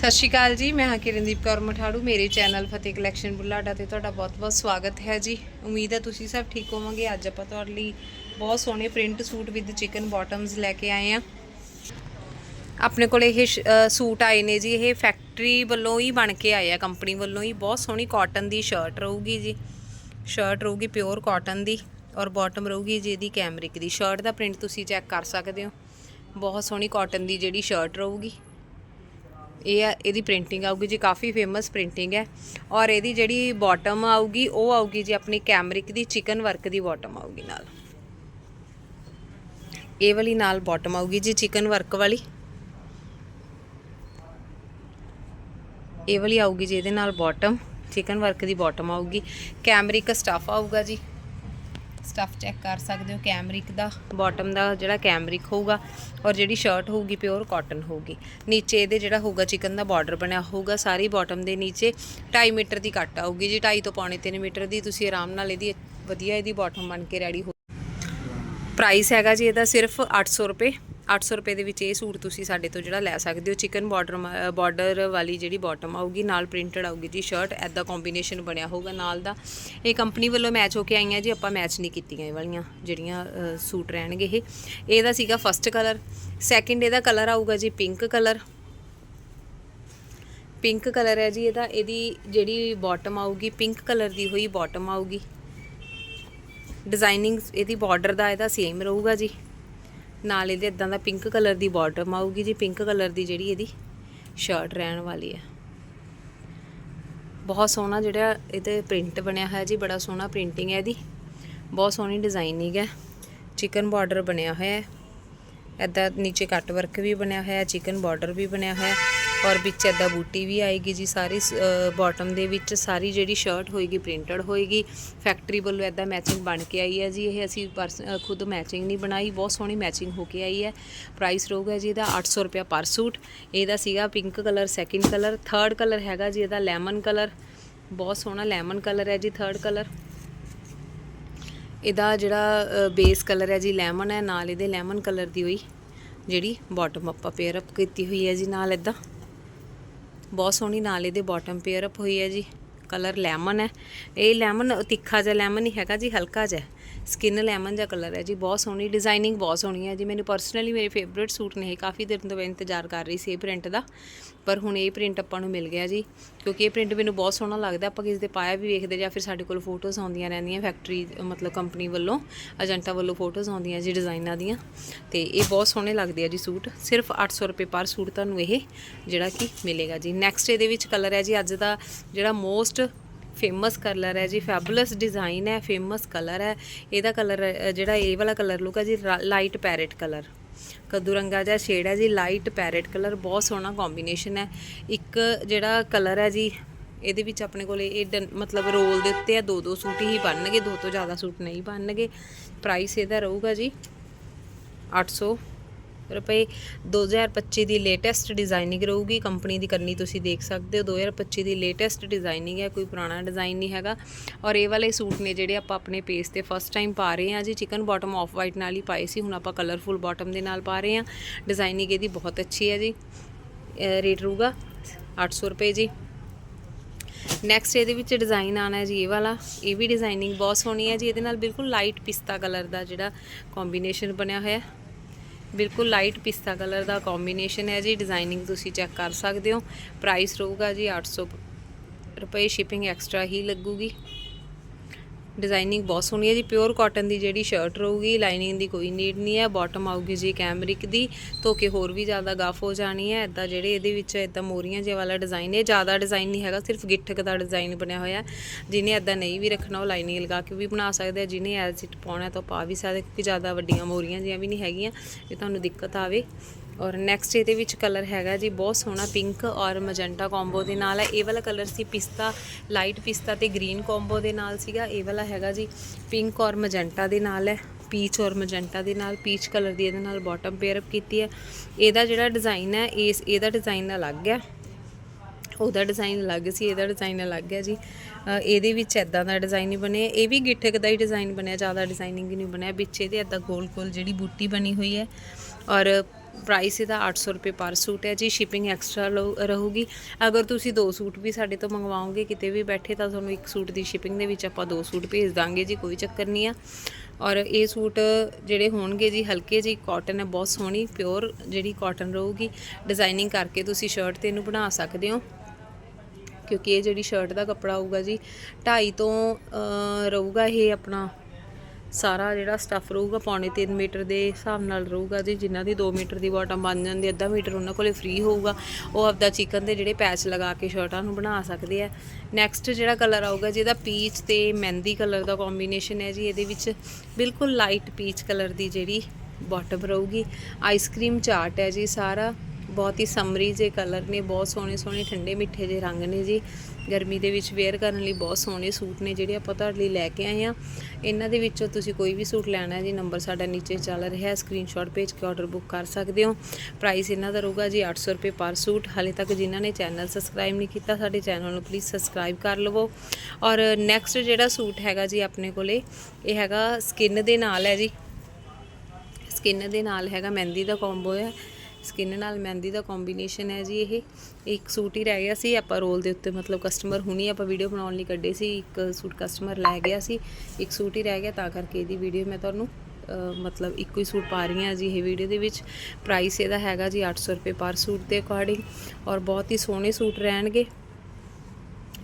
ਸਤਿ ਸ਼੍ਰੀ ਅਕਾਲ ਜੀ, ਮੈਂ ਹਾਂ ਕਿਰਨਦੀਪ ਕੌਰ ਮਠਾੜੂ, ਮੇਰੇ ਚੈਨਲ ਫਤਿਹ ਕਲੈਕਸ਼ਨ ਬੁੱਲਾਡਾ ਤੇ ਤੁਹਾਡਾ ਬਹੁਤ-ਬਹੁਤ ਸਵਾਗਤ ਹੈ ਜੀ। ਉਮੀਦ ਹੈ ਤੁਸੀਂ ਸਭ ਠੀਕ ਹੋਵੋਗੇ। ਅੱਜ ਆਪਾਂ ਤੁਹਾਡੇ ਲਈ ਬਹੁਤ ਸੋਹਣੇ print suit with chikan bottoms ਲੈ ਕੇ ਆਏ ਆ ਆਪਣੇ ਕੋਲ ਇਹ ਸੂਟ ਆਏ ਨੇ ਜੀ, ਇਹ ਫੈਕਟਰੀ ਵੱਲੋਂ ਹੀ ਬਣ ਕੇ ਆਏ ਆ ਕੰਪਨੀ ਵੱਲੋਂ ਹੀ। ਬਹੁਤ ਸੋਹਣੀ ਕਾਟਨ ਦੀ ਸ਼ਰਟ ਰਹੂਗੀ ਜੀ। ਸ਼ਰਟ ਰਹੂਗੀ ਪਿਓਰ ਕਾਟਨ ਦੀ ਔਰ ਬਾਟਮ ਰਹੂਗੀ ਜੀ ਇਹਦੀ ਕੈਮਰਿਕ ਦੀ। ਸ਼ਰਟ ਦਾ ਪ੍ਰਿੰਟ ਤੁਸੀਂ ਚੈੱਕ ਕਰ ਸਕਦੇ ਹੋ। ਬਹੁਤ ਸੋਹਣੀ ਕਾਟਨ ਦੀ ਜਿਹੜੀ ਸ਼ਰਟ ਰਹੂਗੀ। ਇਹ ਆ, ਇਹਦੀ ਪ੍ਰਿੰਟਿੰਗ ਆਊਗੀ ਜੀ, ਕਾਫੀ ਫੇਮਸ ਪ੍ਰਿੰਟਿੰਗ ਹੈ। ਔਰ ਇਹਦੀ ਜਿਹੜੀ ਬਾਟਮ ਆਊਗੀ, ਉਹ ਆਊਗੀ ਜੀ ਆਪਣੀ ਕੈਮਰਿਕ ਦੀ ਚਿਕਨ ਵਰਕ ਦੀ ਬਾਟਮ ਆਊਗੀ ਨਾਲ। ਇਹ ਵਾਲੀ ਨਾਲ ਬਾਟਮ ਆਊਗੀ ਜੀ ਚਿਕਨ ਵਰਕ ਵਾਲੀ। ਇਹ ਵਾਲੀ ਆਊਗੀ ਜੀ, ਇਹਦੇ ਨਾਲ ਬਾਟਮ ਚਿਕਨ ਵਰਕ ਦੀ ਬਾਟਮ ਆਊਗੀ। ਕੈਮਰਿਕ ਸਟਫ ਆਊਗਾ ਜੀ। ਸਟਫ ਚੈੱਕ ਕਰ ਸਕਦੇ ਹੋ ਕੈਮਰਿਕ ਦਾ। ਬਾਟਮ ਦਾ ਜਿਹੜਾ ਕੈਮਰਿਕ ਹੋਊਗਾ, ਔਰ ਜਿਹੜੀ ਸ਼ਰਟ ਹੋਊਗੀ ਪਿਓਰ ਕਾਟਨ ਹੋਊਗੀ। ਨੀਚੇ ਇਹਦੇ ਜਿਹੜਾ ਹੋਊਗਾ ਚਿਕਨ ਦਾ ਬਾਰਡਰ ਬਣਿਆ ਹੋਊਗਾ, ਸਾਰੀ ਬਾਟਮ ਦੇ ਨੀਚੇ 2.5 ਮੀਟਰ ਦੀ ਕੱਟ ਆਊਗੀ ਜੀ 2.5 ਤੋਂ ਪੌਣੇ 3 ਮੀਟਰ ਦੀ। ਤੁਸੀਂ ਆਰਾਮ ਨਾਲ ਇਹਦੀ ਵਧੀਆ ਇਹਦੀ ਬਾਟਮ ਬਣ ਕੇ ਰੈਡੀ ਹੋ ਪ੍ਰਾਈਸ ਹੈਗਾ ਜੀ, ਇਹਦਾ ਸਿਰਫ 800 ਰੁਪਏ। 800 ਰੁਪਏ ਦੇ ਵਿੱਚ ਇਹ ਸੂਟ ਤੁਸੀਂ ਸਾਡੇ ਤੋਂ ਜਿਹੜਾ ਲੈ ਸਕਦੇ ਹੋ। ਚਿਕਨ ਬਾਰਡਰ ਬਾਰਡਰ ਵਾਲੀ ਜਿਹੜੀ ਬਾਟਮ ਆਊਗੀ, ਨਾਲ ਪ੍ਰਿੰਟਡ ਆਊਗੀ ਜੀ ਸ਼ਰਟ ਐਦਾ ਕੰਬੀਨੇਸ਼ਨ ਬਣਿਆ ਹੋਊਗਾ ਨਾਲ ਦਾ। ਇਹ ਕੰਪਨੀ ਵੱਲੋਂ ਮੈਚ ਹੋ ਕੇ ਆਈਆਂ ਜੀ, ਆਪਾਂ ਮੈਚ ਨਹੀਂ ਕੀਤੀਆਂ ਇਹ ਵਾਲੀਆਂ, ਜਿਹੜੀਆਂ ਸੂਟ ਰਹਿਣਗੇ ਇਹ। ਇਹਦਾ ਸੀਗਾ ਫਸਟ ਕਲਰ ਸੈਕਿੰਡ ਇਹਦਾ ਕਲਰ ਆਊਗਾ ਜੀ ਪਿੰਕ ਕਲਰ ਪਿੰਕ ਕਲਰ ਹੈ ਜੀ ਇਹਦਾ, ਇਹਦੀ ਜਿਹੜੀ ਬਾਟਮ ਆਊਗੀ ਪਿੰਕ ਕਲਰ ਦੀ ਹੋਈ ਬਾਟਮ ਆਊਗੀ। ਡਿਜ਼ਾਈਨਿੰਗ ਇਹਦੀ ਬਾਰਡਰ ਦਾ ਇਹਦਾ ਸੇਮ ਰਹੂਗਾ ਜੀ। ਨਾਲ ਇਹਦੇ ਇਦਾਂ ਦਾ ਪਿੰਕ ਕਲਰ ਦੀ ਬਾਟਮ ਆਊਗੀ ਜੀ ਪਿੰਕ ਕਲਰ ਦੀ ਜਿਹੜੀ ਇਹਦੀ ਸ਼ਰਟ ਰਹਿਣ ਵਾਲੀ ਹੈ ਬਹੁਤ ਸੋਹਣਾ ਜਿਹੜਾ ਇਹਦੇ ਪ੍ਰਿੰਟ ਬਣਿਆ ਹੋਇਆ ਜੀ, ਬੜਾ ਸੋਹਣਾ ਪ੍ਰਿੰਟਿੰਗ ਹੈ ਇਹਦੀ। ਬਹੁਤ ਸੋਹਣੀ ਡਿਜ਼ਾਈਨਿੰਗ ਹੈ। ਚਿਕਨ ਬਾਰਡਰ ਬਣਿਆ ਹੋਇਆ ਹੈ। ਇੱਦਾਂ ਨੀਚੇ ਕੱਟ ਵਰਕ ਵੀ ਬਣਿਆ ਹੋਇਆ ਹੈ ਚਿਕਨ ਬਾਰਡਰ ਵੀ ਬਣਿਆ ਹੋਇਆ ਹੈ। ਔਰ ਵਿੱਚ ਇੱਦਾਂ ਬੂਟੀ ਵੀ ਆਏਗੀ ਜੀ ਸਾਰੀ ਬਾਟਮ ਦੇ ਵਿੱਚ ਸਾਰੀ ਜਿਹੜੀ ਸ਼ਰਟ ਹੋਏਗੀ ਪ੍ਰਿੰਟਡ ਹੋਏਗੀ। ਫੈਕਟਰੀ ਵੱਲੋਂ ਇੱਦਾਂ ਮੈਚਿੰਗ ਬਣ ਕੇ ਆਈ ਹੈ ਜੀ। ਇਹ ਅਸੀਂ ਪਰਸ- ਖੁਦ ਮੈਚਿੰਗ ਨਹੀਂ ਬਣਾਈ। ਬਹੁਤ ਸੋਹਣੀ ਮੈਚਿੰਗ ਹੋ ਕੇ ਆਈ ਹੈ। ਪ੍ਰਾਈਸ ਰਹੂਗਾ ਜੀ ਇਹਦਾ 800 ਰੁਪਏ ਪਰ ਸੂਟ ਇਹਦਾ ਸੀਗਾ pink colour second colour third colour ਹੈਗਾ ਜੀ ਇਹਦਾ ਲੈਮਨ ਕਲਰ ਬਹੁਤ ਸੋਹਣਾ ਲੈਮਨ ਕਲਰ ਹੈ ਜੀ ਥਰਡ ਕਲਰ ਇਹਦਾ ਜਿਹੜਾ ਬੇਸ ਕਲਰ ਹੈ ਜੀ ਲੈਮਨ ਹੈ। ਨਾਲ ਇਹਦੇ ਲੈਮਨ ਕਲਰ ਦੀ ਹੋਈ ਜਿਹੜੀ ਬਾਟਮ ਆਪਾਂ ਪੇਅਰ ਅਪ ਕੀਤੀ ਹੋਈ ਹੈ ਜੀ ਨਾਲ ਇਦਾਂ। ਬਹੁਤ ਸੋਹਣੀ ਨਾਲ ਇਹਦੇ ਬਾਟਮ ਪੇਅਰ ਅਪ ਹੋਈ ਹੈ ਜੀ। ਕਲਰ ਲੈਮਨ ਹੈ। ਇਹ ਲੈਮਨ ਤਿੱਖਾ ਜਿਹਾ ਲੈਮਨ ਹੀ ਹੈਗਾ ਜੀ, ਹਲਕਾ ਜਿਹਾ। ਸਕਿਨ ਲੈਮਨ ਜਿਹਾ ਕਲਰ ਹੈ ਜੀ, ਬਹੁਤ ਸੋਹਣੀ ਡਿਜ਼ਾਈਨਿੰਗ ਬਹੁਤ ਸੋਹਣੀ ਹੈ ਜੀ। ਮੈਨੂੰ ਪਰਸਨਲੀ ਮੇਰੇ ਫੇਵਰਿਟ ਸੂਟ ਨੇ ਇਹ, ਕਾਫੀ ਦਿਨ ਤੋਂ ਮੈਂ ਇੰਤਜ਼ਾਰ ਕਰ ਰਹੀ ਸੀ ਇਹ ਪ੍ਰਿੰਟ ਦਾ, ਪਰ ਹੁਣ ਇਹ ਪ੍ਰਿੰਟ ਆਪਾਂ ਨੂੰ ਮਿਲ ਗਿਆ ਜੀ। ਕਿਉਂਕਿ ਇਹ ਪ੍ਰਿੰਟ ਮੈਨੂੰ ਬਹੁਤ ਸੋਹਣਾ ਲੱਗਦਾ, ਆਪਾਂ ਕਿਸੇ ਦੇ ਪਾਇਆ ਵੀ ਵੇਖਦੇ ਜਾਂ ਫਿਰ ਸਾਡੇ ਕੋਲ ਫੋਟੋਜ਼ ਆਉਂਦੀਆਂ ਰਹਿੰਦੀਆਂ ਫੈਕਟਰੀ ਮਤਲਬ ਕੰਪਨੀ ਵੱਲੋਂ ਏਜੰਟਾਂ ਵੱਲੋਂ ਫੋਟੋਜ਼ ਆਉਂਦੀਆਂ ਜੀ ਡਿਜ਼ਾਈਨਾਂ ਦੀਆਂ। ਤੇ ਇਹ ਬਹੁਤ ਸੋਹਣੇ ਲੱਗਦੇ ਆ ਜੀ ਸੂਟ ਸਿਰਫ 800 ਰੁਪਏ ਪਰ ਸੂਟ ਤੁਹਾਨੂੰ ਇਹ ਜਿਹੜਾ ਕਿ ਮਿਲੇਗਾ ਜੀ। ਨੈਕਸਟ ਇਹਦੇ ਵਿੱਚ ਕਲਰ ਹੈ ਜੀ, ਅੱਜ ਦਾ ਜਿਹੜਾ ਮੋਸਟ ਫੇਮਸ ਕਲਰ ਹੈ ਜੀ ਫੈਬੂਲਸ ਡਿਜ਼ਾਈਨ ਹੈ ਫੇਮਸ ਕਲਰ ਹੈ। ਇਹਦਾ ਕਲਰ ਜਿਹੜਾ ਇਹ ਵਾਲਾ ਕਲਰ ਲੁੱਕ ਹੈ ਜੀ ਲਾਈਟ ਪੈਰਟ ਕਲਰ ਕੱਦੂ ਰੰਗਾ ਜਿਹਾ ਸ਼ੇਡ ਹੈ ਜੀ ਲਾਈਟ ਪੈਰਟ ਕਲਰ ਬਹੁਤ ਸੋਹਣਾ ਕੰਬੀਨੇਸ਼ਨ ਹੈ। ਇੱਕ ਜਿਹੜਾ ਕਲਰ ਹੈ ਜੀ, ਇਹਦੇ ਵਿੱਚ ਆਪਣੇ ਕੋਲੇ ਇਹ ਡਨ- ਮਤਲਬ ਰੋਲ ਦੇ ਉੱਤੇ ਆ ਦੋ ਦੋ ਸੂਟ ਹੀ ਬਣਨਗੇ, ਦੋ ਤੋਂ ਜ਼ਿਆਦਾ ਸੂਟ ਨਹੀਂ ਬਣਨਗੇ। ਪ੍ਰਾਈਸ ਇਹਦਾ ਰਹੂਗਾ ਜੀ 800 ਰੁਪਏ 2025 ਦੀ ਲੇਟੈਸਟ ਡਿਜ਼ਾਈਨਿੰਗ ਰਹੂਗੀ ਕੰਪਨੀ ਦੀ ਕਰਨੀ ਤੁਸੀਂ ਦੇਖ ਸਕਦੇ ਹੋ 2025 ਦੀ ਲੇਟੈਸਟ ਡਿਜ਼ਾਈਨਿੰਗ ਹੈ, ਕੋਈ ਪੁਰਾਣਾ ਡਿਜ਼ਾਈਨ ਨਹੀਂ ਹੈਗਾ। ਔਰ ਇਹ ਵਾਲੇ ਸੂਟ ਨੇ ਜਿਹੜੇ ਆਪਾਂ ਆਪਣੇ ਪੇਜ ਤੇ ਫਸਟ ਟਾਈਮ ਪਾ ਰਹੇ ਹਾਂ ਜੀ ਚਿਕਨ ਬਾਟਮ ਆਫ ਵਾਈਟ ਨਾਲ ਹੀ ਪਾਏ ਸੀ, ਹੁਣ ਆਪਾਂ ਕਲਰਫੁਲ ਬਾਟਮ ਦੇ ਨਾਲ ਪਾ ਰਹੇ ਹਾਂ। ਡਿਜ਼ਾਈਨਿੰਗ ਇਹਦੀ ਬਹੁਤ ਅੱਛੀ ਹੈ ਜੀ। ਰੇਟ ਰਹੂਗਾ 800 ਰੁਪਏ ਜੀ। ਨੈਕਸਟ ਇਹਦੇ ਵਿੱਚ ਡਿਜ਼ਾਈਨ ਆਣਾ ਹੈ ਜੀ, ਇਹ ਵਾਲਾ। ਇਹ ਵੀ ਡਿਜ਼ਾਈਨਿੰਗ ਬਹੁਤ ਸੋਹਣੀ ਹੈ ਜੀ, ਇਹਦੇ ਨਾਲ ਬਿਲਕੁਲ ਲਾਈਟ ਪਿਸਤਾ ਕਲਰ ਦਾ ਜਿਹੜਾ ਕੰਬੀਨੇਸ਼ਨ ਬਣਿਆ ਹੋਇਆ ਹੈ। ਬਿਲਕੁਲ ਲਾਈਟ ਪਿਸਤਾ ਕਲਰ ਦਾ ਕੰਬੀਨੇਸ਼ਨ ਹੈ ਜੀ ਡਿਜ਼ਾਈਨਿੰਗ ਤੁਸੀਂ ਚੈੱਕ ਕਰ ਸਕਦੇ ਹੋ। ਪ੍ਰਾਈਸ ਰਹੂਗਾ ਜੀ 800 ਰੁਪਏ ਸ਼ਿਪਿੰਗ ਐਕਸਟਰਾ ਹੀ ਲੱਗੂਗੀ। ਡਿਜ਼ਾਈਨਿੰਗ ਬਹੁਤ ਸੋਹਣੀ ਹੈ ਜੀ ਪਿਓਰ ਕਾਟਨ ਦੀ ਜਿਹੜੀ ਸ਼ਰਟ ਰਹੂਗੀ ਲਾਈਨਿੰਗ ਦੀ ਕੋਈ ਨੀਡ ਨਹੀਂ ਹੈ ਬਾਟਮ ਆਊਗੀ ਜੀ ਕੈਮਰਿਕ ਦੀ ਧੋ ਕੇ ਹੋਰ ਵੀ ਜ਼ਿਆਦਾ ਗਾਫ ਹੋ ਜਾਣੀ ਹੈ। ਇਦਾਂ ਜਿਹੜੇ ਇਹਦੇ ਵਿੱਚ ਇਦਾਂ ਮੋਰੀਆਂ ਜੇ ਵਾਲਾ ਡਿਜ਼ਾਈਨ ਹੈ, ਜ਼ਿਆਦਾ ਡਿਜ਼ਾਈਨ ਨਹੀਂ ਹੈਗਾ, ਸਿਰਫ ਗਿੱਠਕ ਦਾ ਡਿਜ਼ਾਈਨ ਬਣਿਆ ਹੋਇਆ ਜਿਹਨੇ ਇਦਾਂ ਨਹੀਂ ਵੀ ਰੱਖਣਾ, ਉਹ ਲਾਈਨਿੰਗ ਲਗਾ ਕੇ ਵੀ ਬਣਾ ਸਕਦੇ ਆ, ਜਿਹਨੇ ਐਜ਼ ਇਟ ਪਾਉਣਾ ਤਾਂ ਪਾ ਵੀ ਸਕਦੇ ਕਿਉਂਕਿ ਜ਼ਿਆਦਾ ਵੱਡੀਆਂ ਮੋਰੀਆਂ ਜਿਹੀਆਂ ਵੀ ਨਹੀਂ ਹੈਗੀਆਂ ਜੇ ਤੁਹਾਨੂੰ ਦਿੱਕਤ ਆਵੇ। ਔਰ ਨੈਕਸਟ ਇਹਦੇ ਵਿੱਚ ਕਲਰ ਹੈਗਾ ਜੀ, ਬਹੁਤ ਸੋਹਣਾ ਪਿੰਕ ਔਰ ਮਜੈਂਟਾ ਕੰਬੋ ਦੇ ਨਾਲ ਹੈ। ਇਹ ਵਾਲਾ ਕਲਰ ਸੀ ਪਿਸਤਾ ਲਾਈਟ ਪਿਸਤਾ ਤੇ ਗ੍ਰੀਨ ਕੰਬੋ ਦੇ ਨਾਲ ਸੀਗਾ। ਇਹ ਵਾਲਾ ਹੈਗਾ ਜੀ ਪਿੰਕ ਔਰ ਮਜੈਂਟਾ ਦੇ ਨਾਲ ਹੈ। ਪੀਚ ਔਰ ਮਜੈਂਟਾ ਦੇ ਨਾਲ ਪੀਚ ਕਲਰ ਦੀ ਇਹਦੇ ਨਾਲ ਬਾਟਮ ਪੇਅਰ ਅਪ ਕੀਤੀ ਹੈ। ਇਹਦਾ ਜਿਹੜਾ ਡਿਜ਼ਾਈਨ ਹੈ, ਇਸ, ਇਹਦਾ ਡਿਜ਼ਾਈਨ ਅਲੱਗ ਹੈ। ਉਹਦਾ ਡਿਜ਼ਾਈਨ ਅਲੱਗ ਸੀ, ਇਹਦਾ ਡਿਜ਼ਾਈਨ ਅਲੱਗ ਹੈ ਜੀ। ਇਹਦੇ ਵਿੱਚ ਐਦਾਂ ਦਾ ਡਿਜ਼ਾਈਨ ਹੀ ਬਣਿਆ। ਇਹ ਵੀ ਗਿੱਠਕ ਦਾ ਹੀ ਡਿਜ਼ਾਈਨ ਬਣਿਆ, ਜ਼ਿਆਦਾ ਡਿਜ਼ਾਈਨਿੰਗ ਨਹੀਂ ਬਣਿਆ। ਵਿੱਚ ਇਹਦੇ ਐਦਾਂ ਗੋਲ ਗੋਲ ਜਿਹੜੀ ਬੂਟੀ ਬਣੀ ਹੋਈ ਹੈ। ਔਰ ਪ੍ਰਾਈਸ ਇਹਦਾ 800 ਰੁਪਏ ਪਰ ਸੂਟ ਹੈ ਜੀ ਸ਼ਿਪਿੰਗ ਐਕਸਟਰਾ ਰਹੂਗੀ। ਅਗਰ ਤੁਸੀਂ ਦੋ ਸੂਟ ਵੀ ਸਾਡੇ ਤੋਂ ਮੰਗਵਾਓਗੇ ਕਿਤੇ ਵੀ ਬੈਠੇ ਤਾਂ ਤੁਹਾਨੂੰ ਇੱਕ ਸੂਟ ਦੀ ਸ਼ਿਪਿੰਗ ਦੇ ਵਿੱਚ ਆਪਾਂ ਦੋ ਸੂਟ ਭੇਜ ਦਾਂਗੇ ਜੀ ਕੋਈ ਚੱਕਰ ਨਹੀਂ ਆ। ਔਰ ਇਹ ਸੂਟ ਜਿਹੜੇ ਹੋਣਗੇ ਜੀ ਹਲਕੇ ਜੀ ਕਾਟਨ ਹੈ ਬਹੁਤ ਸੋਹਣੀ ਪਿਓਰ ਜਿਹੜੀ ਕਾਟਨ ਰਹੂਗੀ। ਡਿਜ਼ਾਈਨਿੰਗ ਕਰਕੇ ਤੁਸੀਂ ਸ਼ਰਟ ਤੇ ਇਹਨੂੰ ਬਣਾ ਸਕਦੇ ਹੋ। ਕਿਉਂਕਿ ਇਹ ਜਿਹੜੀ ਸ਼ਰਟ ਦਾ ਕੱਪੜਾ ਹੋਊਗਾ ਜੀ 2.5 ਤੋਂ ਅ, ਰਹੂਗਾ ਇਹ ਆਪਣਾ ਸਾਰਾ ਜਿਹੜਾ ਸਟੱਫ ਰਹੂਗਾ ਪੌਣੇ 3 ਮੀਟਰ ਦੇ ਹਿਸਾਬ ਨਾਲ ਰਹੂਗਾ ਜੀ, ਜਿਨ੍ਹਾਂ ਦੀ 2 ਮੀਟਰ ਦੀ ਬਾਟਮ ਬਣ ਜਾਂਦੀ ਅੱਧਾ ਮੀਟਰ ਉਹਨਾਂ ਕੋਲੇ ਫ੍ਰੀ ਹੋਊਗਾ, ਉਹ ਆਪਦਾ ਚਿਕਨ ਦੇ ਜਿਹੜੇ ਪੈਚ ਲਗਾ ਕੇ ਸ਼ਰਟਾਂ ਨੂੰ ਬਣਾ ਸਕਦੇ ਆ। ਨੈਕਸਟ ਜਿਹੜਾ ਕਲਰ ਆਊਗਾ ਜਿਹਦਾ ਪੀਚ ਤੇ ਮਹਿੰਦੀ ਕਲਰ ਦਾ ਕੰਬੀਨੇਸ਼ਨ ਹੈ ਜੀ, ਇਹਦੇ ਵਿੱਚ ਬਿਲਕੁਲ ਲਾਈਟ ਪੀਚ ਕਲਰ ਦੀ ਜਿਹੜੀ ਬਾਟਮ ਰਹੂਗੀ। ਆਈਸਕ੍ਰੀਮ ਚਾਟ ਹੈ ਜੀ ਸਾਰਾ। ਬਹੁਤ ਹੀ ਸਮਰੀ ਜੇ ਕਲਰ ਨੇ, ਬਹੁਤ ਸੋਹਣੇ ਸੋਹਣੇ ਠੰਡੇ ਮਿੱਠੇ ਜੇ ਰੰਗ ਨੇ ਜੀ। ਗਰਮੀ ਦੇ ਵਿੱਚ ਵੇਅਰ ਕਰਨ ਲਈ ਬਹੁਤ ਸੋਹਣੇ ਸੂਟ ਨੇ ਜਿਹੜੇ ਆਪਾਂ ਤੁਹਾਡੇ ਲਈ ਲੈ ਕੇ ਆਏ ਆ ਇਹਨਾਂ ਦੇ ਵਿੱਚੋਂ ਤੁਸੀਂ ਕੋਈ ਵੀ ਸੂਟ ਲੈਣਾ ਹੈ ਜੀ ਨੰਬਰ ਸਾਡਾ ਨੀਚੇ ਚੱਲ ਰਿਹਾ ਹੈ ਸਕਰੀਨਸ਼ਾਟ ਭੇਜ ਕੇ ਆਰਡਰ ਬੁੱਕ ਕਰ ਸਕਦੇ ਹੋ। ਪ੍ਰਾਈਸ ਇਹਨਾਂ ਦਾ ਰਹੂਗਾ ਜੀ 800 ਰੁਪਏ ਪਰ ਸੂਟ। ਹਾਲੇ ਤੱਕ ਜਿਨ੍ਹਾਂ ਨੇ ਚੈਨਲ ਸਬਸਕ੍ਰਾਈਬ ਨਹੀਂ ਕੀਤਾ, ਸਾਡੇ ਚੈਨਲ ਨੂੰ ਪਲੀਜ਼ ਸਬਸਕ੍ਰਾਈਬ ਕਰ ਲਵੋ। ਔਰ ਨੈਕਸਟ ਜਿਹੜਾ ਸੂਟ ਹੈਗਾ ਜੀ ਆਪਣੇ ਕੋਲੇ, ਇਹ ਹੈਗਾ ਸਕਿਨ ਦੇ ਨਾਲ ਹੈ ਜੀ। ਸਕਿਨ ਦੇ ਨਾਲ ਹੈਗਾ ਮਹਿੰਦੀ ਦਾ ਕੰਬੋ ਹੈ। ਸਕਿਨ ਨਾਲ ਮਹਿੰਦੀ ਦਾ ਕੰਬੀਨੇਸ਼ਨ ਹੈ ਜੀ ਇਹ। ਇੱਕ ਸੂਟ ਹੀ ਰਹਿ ਗਿਆ ਸੀ, ਆਪਾਂ ਰੋਲ ਦੇ ਉੱਤੇ ਮਤਲਬ ਕਸਟਮਰ ਹੁਣੀ ਆਪਾਂ ਵੀਡੀਓ ਬਣਾਉਣ ਲਈ ਕੱਢੇ ਸੀ, ਇੱਕ ਸੂਟ ਕਸਟਮਰ ਲੈ ਗਿਆ ਸੀ, ਇੱਕ ਸੂਟ ਹੀ ਰਹਿ ਗਿਆ, ਤਾਂ ਕਰਕੇ ਇਹਦੀ ਵੀਡੀਓ ਮੈਂ ਤੁਹਾਨੂੰ ਮਤਲਬ ਇੱਕੋ ਹੀ ਸੂਟ ਪਾ ਰਹੀ ਹਾਂ ਜੀ ਇਹ ਵੀਡੀਓ ਦੇ ਵਿੱਚ। ਪ੍ਰਾਈਸ ਇਹਦਾ ਹੈਗਾ ਜੀ 800 ਰੁਪਏ ਪਰ ਸੂਟ ਦੇ ਅਕੋਰਡਿੰਗ ਔਰ ਬਹੁਤ ਹੀ ਸੋਹਣੇ ਸੂਟ ਰਹਿਣਗੇ।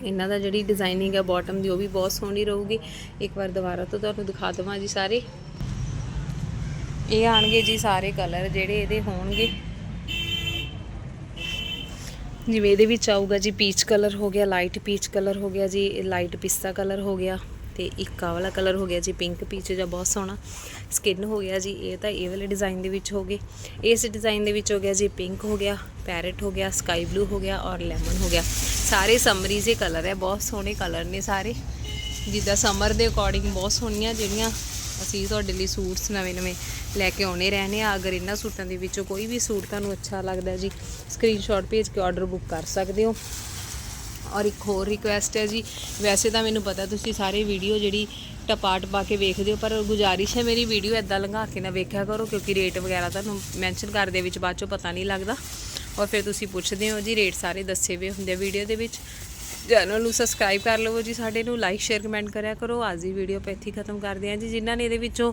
ਇਹਨਾਂ ਦਾ ਜਿਹੜੀ ਡਿਜ਼ਾਈਨਿੰਗ ਹੈ ਬਾਟਮ ਦੀ ਉਹ ਵੀ ਬਹੁਤ ਸੋਹਣੀ ਰਹੂਗੀ। ਇੱਕ ਵਾਰ ਦੁਬਾਰਾ ਤੋਂ ਤੁਹਾਨੂੰ ਦਿਖਾ ਦਵਾਂ ਜੀ ਸਾਰੇ। ਇਹ ਆਣਗੇ ਜੀ ਸਾਰੇ ਕਲਰ ਜਿਹੜੇ ਇਹਦੇ ਹੋਣਗੇ। ਜਿਵੇਂ ਇਹਦੇ ਵਿੱਚ ਆਊਗਾ ਜੀ ਪੀਚ ਕਲਰ ਹੋ ਗਿਆ ਲਾਈਟ ਪੀਚ ਕਲਰ ਹੋ ਗਿਆ ਜੀ ਲਾਈਟ ਪਿਸਤਾ ਕਲਰ ਹੋ ਗਿਆ ਤੇ ਇੱਕ ਆਹ ਵਾਲਾ ਕਲਰ ਹੋ ਗਿਆ ਜੀ ਪਿੰਕ ਪੀਚ ਜਾਂ ਬਹੁਤ ਸੋਹਣਾ। ਸਕਿਨ ਹੋ ਗਿਆ ਜੀ, ਇਹ ਤਾਂ ਇਹ ਵਾਲੇ ਡਿਜ਼ਾਈਨ ਦੇ ਵਿੱਚ ਹੋ ਗਏ। ਇਸ ਡਿਜ਼ਾਈਨ ਦੇ ਵਿੱਚ ਹੋ ਗਿਆ ਜੀ ਪਿੰਕ ਹੋ ਗਿਆ ਪੈਰਟ ਹੋ ਗਿਆ ਸਕਾਈ ਬਲੂ ਹੋ ਗਿਆ ਔਰ ਲੈਮਨ ਹੋ ਗਿਆ। ਸਾਰੇ ਸਮਰੀ ਜੇ ਕਲਰ ਹੈ, ਬਹੁਤ ਸੋਹਣੇ ਕਲਰ ਨੇ ਸਾਰੇ। ਜਿੱਦਾਂ ਸਮਰ ਦੇ ਅਕੋਰਡਿੰਗ ਬਹੁਤ ਸੋਹਣੀਆਂ ਜਿਹੜੀਆਂ ਅਸੀਂ ਤੁਹਾਡੇ ਲਈ ਸੂਟਸ ਨਵੇਂ-ਨਵੇਂ ਲੈ ਕੇ ਆਉਣੇ ਰਹਿਣੇ ਆ ਅਗਰ ਇਹਨਾਂ ਸੂਟਾਂ ਦੇ ਵਿੱਚੋਂ ਕੋਈ ਵੀ ਸੂਟ ਤੁਹਾਨੂੰ ਅੱਛਾ ਲੱਗਦਾ ਜੀ ਸਕਰੀਨਸ਼ਾਟ ਭੇਜ ਕੇ ਆਰਡਰ ਬੁੱਕ ਕਰ ਸਕਦੇ ਹੋ। ਔਰ ਇੱਕ ਹੋਰ ਰਿਕੁਐਸਟ ਹੈ ਜੀ, ਵੈਸੇ ਤਾਂ ਮੈਨੂੰ ਪਤਾ ਤੁਸੀਂ ਸਾਰੇ ਵੀਡੀਓ ਜਿਹੜੀ ਟਪਾਟ ਪਾ ਕੇ ਵੇਖਦੇ ਹੋ, ਪਰ ਗੁਜ਼ਾਰਿਸ਼ ਹੈ ਮੇਰੀ ਵੀਡੀਓ ਐਦਾਂ ਲੰਘਾ ਕੇ ਨਾ ਵੇਖਿਆ ਕਰੋ, ਕਿਉਂਕਿ ਰੇਟ ਵਗੈਰਾ ਤੁਹਾਨੂੰ ਮੈਂਸ਼ਨ ਕਰਦੇ ਵਿੱਚ ਬਾਅਦ ਚੋਂ ਪਤਾ ਨਹੀਂ ਲੱਗਦਾ। ਔਰ ਫਿਰ ਤੁਸੀਂ ਪੁੱਛਦੇ ਹੋ ਜੀ ਰੇਟ ਸਾਰੇ ਦੱਸੇ ਹੋਏ ਹੁੰਦੇ ਆ ਵੀਡੀਓ ਦੇ ਵਿੱਚ। ਚੈਨਲ ਨੂੰ ਸਬਸਕ੍ਰਾਈਬ ਕਰ ਲਵੋ ਜੀ, ਸਾਡੇ ਨੂੰ ਲਾਈਕ ਸ਼ੇਅਰ ਕਮੈਂਟ ਕਰਿਆ ਕਰੋ। ਅੱਜ ਦੀ ਵੀਡੀਓ ਆਪਾਂ ਇੱਥੇ ਖਤਮ ਕਰਦੇ ਹਾਂ ਜੀ, ਜਿਨ੍ਹਾਂ ਨੇ ਇਹਦੇ ਵਿੱਚੋਂ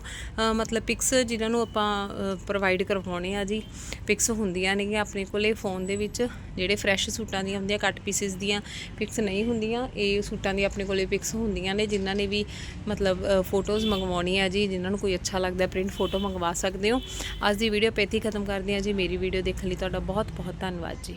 ਮਤਲਬ ਪਿਕਸ ਜਿਨ੍ਹਾਂ ਨੂੰ ਆਪਾਂ ਪ੍ਰੋਵਾਈਡ ਕਰਵਾਉਣੇ ਆ ਜੀ ਪਿਕਸ ਹੁੰਦੀਆਂ ਨੇਗੀਆਂ ਆਪਣੇ ਕੋਲੇ ਫੋਨ ਦੇ ਵਿੱਚ, ਜਿਹੜੇ ਫਰੈਸ਼ ਸੂਟਾਂ ਦੀਆਂ ਹੁੰਦੀਆਂ ਕੱਟ ਪੀਸਿਸ ਦੀਆਂ ਪਿਕਸ ਨਹੀਂ ਹੁੰਦੀਆਂ, ਇਹ ਸੂਟਾਂ ਦੀ ਆਪਣੇ ਕੋਲੇ ਪਿਕਸ ਹੁੰਦੀਆਂ ਨੇ, ਜਿਨ੍ਹਾਂ ਨੇ ਵੀ, ਮਤਲਬ ਫੋਟੋਜ਼ ਮੰਗਵਾਉਣੀ ਆ ਜੀ, ਜਿਨ੍ਹਾਂ ਨੂੰ ਕੋਈ ਅੱਛਾ ਲੱਗਦਾ ਪ੍ਰਿੰਟ ਫੋਟੋ ਮੰਗਵਾ ਸਕਦੇ ਹੋ। ਅੱਜ ਦੀ ਵੀਡੀਓ ਆਪਾਂ ਖਤਮ ਕਰਦੇ ਹਾਂ ਜੀ, ਮੇਰੀ ਵੀਡੀਓ ਦੇਖਣ ਲਈ ਤੁਹਾਡਾ ਬਹੁਤ ਬਹੁਤ ਧੰਨਵਾਦ ਜੀ।